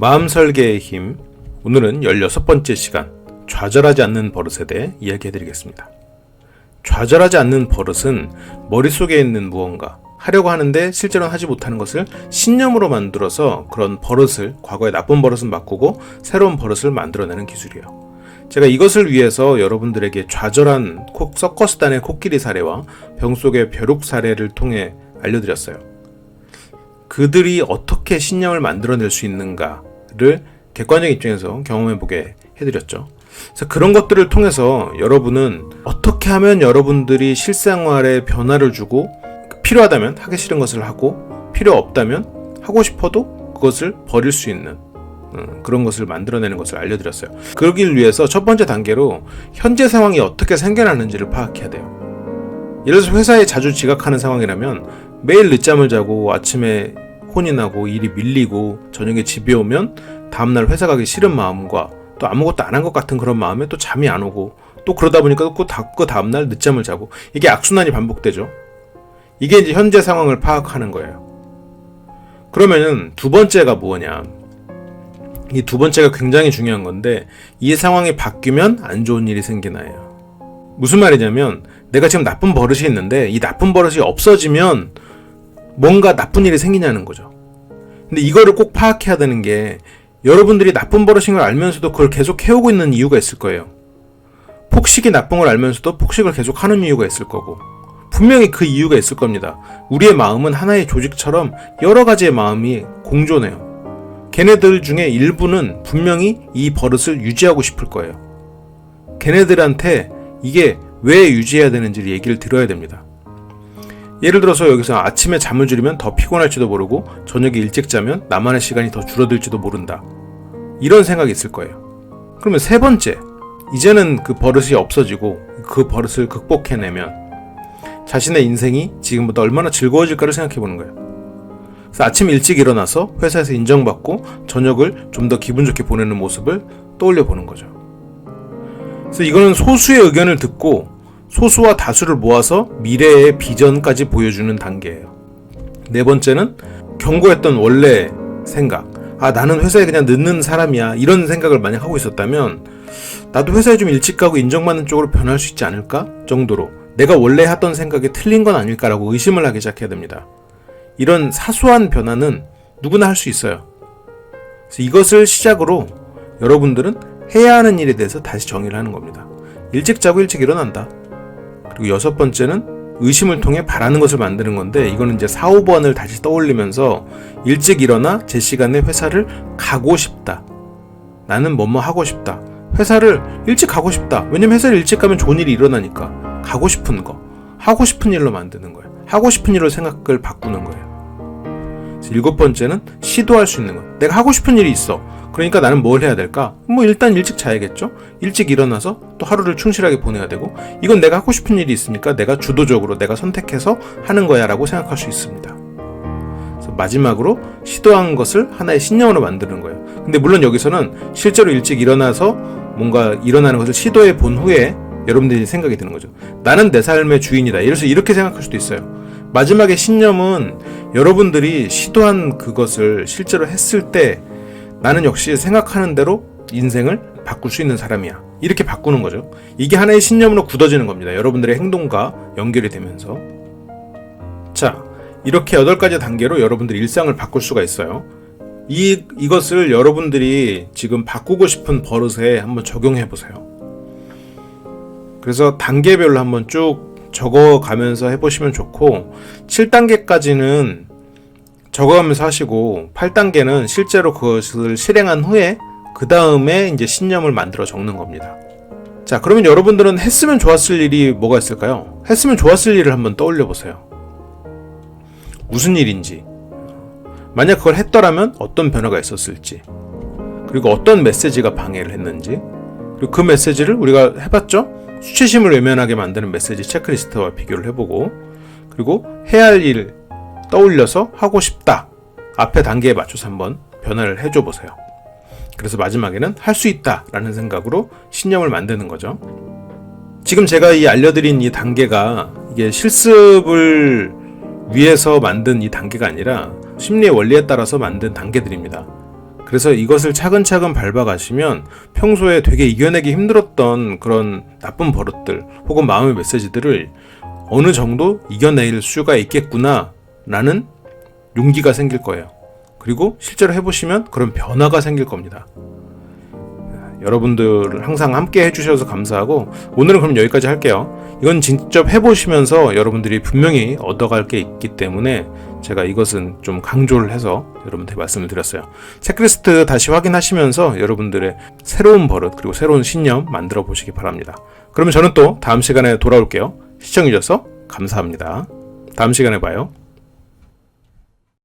마음 설계의 힘. 오늘은 16번째 시간. 좌절하지 않는 버릇에 대해 이야기해 드리겠습니다. 좌절하지 않는 버릇은 머릿속에 있는 무언가, 하려고 하는데 실제로는 하지 못하는 것을 신념으로 만들어서 그런 버릇을, 과거의 나쁜 버릇은 바꾸고 새로운 버릇을 만들어내는 기술이에요. 제가 이것을 위해서 여러분들에게 좌절한 콕 서커스단의 코끼리 사례와 병 속의 벼룩 사례를 통해 알려드렸어요. 그들이 어떻게 신념을 만들어낼 수 있는가 를 객관적 입장에서 경험해보게 해드렸죠. 그래서 그런 것들을 통해서 여러분은 어떻게 하면 여러분들이 실생활에 변화를 주고 필요하다면 하기 싫은 것을 하고 필요 없다면 하고 싶어도 그것을 버릴 수 있는 음, 그런 것을 만들어내는 것을 알려드렸어요. 그러길 위해서 첫 번째 단계로 현재 상황이 어떻게 생겨나는지를 파악해야 돼요. 예를 들어서 회사에 자주 지각하는 상황이라면 매일 늦잠을 자고 아침에 혼이 나고 일이 밀리고 저녁에 집에 오면 다음날 회사 가기 싫은 마음과 또 아무것도 안 한 것 같은 그런 마음에 또 잠이 안 오고 또 그러다 보니까 또그 다음날 늦잠을 자고 이게 악순환이 반복되죠. 이게 이제 현재 상황을 파악하는 거예요. 그러면은 두 번째가 뭐냐? 이 두 번째가 굉장히 중요한 건데 이 상황이 바뀌면 안 좋은 일이 생기나요. 무슨 말이냐면 내가 지금 나쁜 버릇이 있는데 이 나쁜 버릇이 없어지면 뭔가 나쁜 일이 생기냐는 거죠. 근데 이거를 꼭 파악해야 되는 게 여러분들이 나쁜 버릇인 걸 알면서도 그걸 계속 해오고 있는 이유가 있을 거예요. 폭식이 나쁜 걸 알면서도 폭식을 계속 하는 이유가 있을 거고 분명히 그 이유가 있을 겁니다. 우리의 마음은 하나의 조직처럼 여러 가지의 마음이 공존해요. 걔네들 중에 일부는 분명히 이 버릇을 유지하고 싶을 거예요. 걔네들한테 이게 왜 유지해야 되는지를 얘기를 들어야 됩니다. 예를 들어서 여기서 아침에 잠을 줄이면 더 피곤할지도 모르고 저녁에 일찍 자면 나만의 시간이 더 줄어들지도 모른다. 이런 생각이 있을 거예요. 그러면 세 번째, 이제는 그 버릇이 없어지고 그 버릇을 극복해내면 자신의 인생이 지금보다 얼마나 즐거워질까를 생각해 보는 거예요. 그래서 아침 일찍 일어나서 회사에서 인정받고 저녁을 좀 더 기분 좋게 보내는 모습을 떠올려 보는 거죠. 그래서 이거는 소수의 의견을 듣고 소수와 다수를 모아서 미래의 비전까지 보여주는 단계예요. 네 번째는 경고했던 원래 생각. 아, 나는 회사에 그냥 늦는 사람이야. 이런 생각을 만약 하고 있었다면, 나도 회사에 좀 일찍 가고 인정받는 쪽으로 변할 수 있지 않을까? 정도로 내가 원래 하던 생각이 틀린 건 아닐까라고 의심을 하기 시작해야 됩니다. 이런 사소한 변화는 누구나 할 수 있어요. 그래서 이것을 시작으로 여러분들은 해야 하는 일에 대해서 다시 정의를 하는 겁니다. 일찍 자고 일찍 일어난다. 그리고 여섯 번째는 의심을 통해 바라는 것을 만드는 건데 이거는 이제 4, 5번을 다시 떠올리면서 일찍 일어나 제 시간에 회사를 가고 싶다. 나는 뭐뭐 하고 싶다. 회사를 일찍 가고 싶다. 왜냐면 회사를 일찍 가면 좋은 일이 일어나니까. 가고 싶은 거. 하고 싶은 일로 만드는 거예요. 하고 싶은 일로 생각을 바꾸는 거예요. 일곱 번째는 시도할 수 있는 것. 내가 하고 싶은 일이 있어. 그러니까 나는 뭘 해야 될까? 뭐 일단 일찍 자야겠죠? 일찍 일어나서 또 하루를 충실하게 보내야 되고 이건 내가 하고 싶은 일이 있으니까 내가 주도적으로 내가 선택해서 하는 거야 라고 생각할 수 있습니다. 마지막으로 시도한 것을 하나의 신념으로 만드는 거예요. 근데 물론 여기서는 실제로 일찍 일어나서 뭔가 일어나는 것을 시도해 본 후에 여러분들이 생각이 드는 거죠. 나는 내 삶의 주인이다. 들어서 이렇게 생각할 수도 있어요. 마지막에 신념은 여러분들이 시도한 그것을 실제로 했을 때 나는 역시 생각하는 대로 인생을 바꿀 수 있는 사람이야. 이렇게 바꾸는 거죠. 이게 하나의 신념으로 굳어지는 겁니다. 여러분들의 행동과 연결이 되면서. 자, 이렇게 여덟 가지 단계로 여러분들이 일상을 바꿀 수가 있어요. 이, 이것을 여러분들이 지금 바꾸고 싶은 버릇에 한번 적용해 보세요. 그래서 단계별로 한번 쭉 적어 가면서 해보시면 좋고, 7단계까지는 적어가면서 하시고 8단계는 실제로 그것을 실행한 후에 그 다음에 이제 신념을 만들어 적는 겁니다. 자, 그러면 여러분들은 했으면 좋았을 일이 뭐가 있을까요? 했으면 좋았을 일을 한번 떠올려 보세요. 무슨 일인지. 만약 그걸 했더라면 어떤 변화가 있었을지. 그리고 어떤 메시지가 방해를 했는지. 그리고 그 메시지를 우리가 해봤죠? 수치심을 외면하게 만드는 메시지 체크리스트와 비교를 해보고, 그리고 해야 할 일, 떠올려서 하고 싶다. 앞에 단계에 맞춰서 한번 변화를 해줘 보세요. 그래서 마지막에는 할 수 있다 라는 생각으로 신념을 만드는 거죠. 지금 제가 이 알려드린 이 단계가 이게 실습을 위해서 만든 이 단계가 아니라 심리의 원리에 따라서 만든 단계들입니다. 그래서 이것을 차근차근 밟아가시면 평소에 되게 이겨내기 힘들었던 그런 나쁜 버릇들 혹은 마음의 메시지들을 어느 정도 이겨낼 수가 있겠구나 라는 용기가 생길 거예요. 그리고 실제로 해보시면 그런 변화가 생길 겁니다. 여러분들 항상 함께 해주셔서 감사하고 오늘은 그럼 여기까지 할게요. 이건 직접 해보시면서 여러분들이 분명히 얻어갈 게 있기 때문에 제가 이것은 좀 강조를 해서 여러분들께 말씀을 드렸어요. 체크리스트 다시 확인하시면서 여러분들의 새로운 버릇 그리고 새로운 신념 만들어 보시기 바랍니다. 그러면 저는 또 다음 시간에 돌아올게요. 시청해주셔서 감사합니다. 다음 시간에 봐요.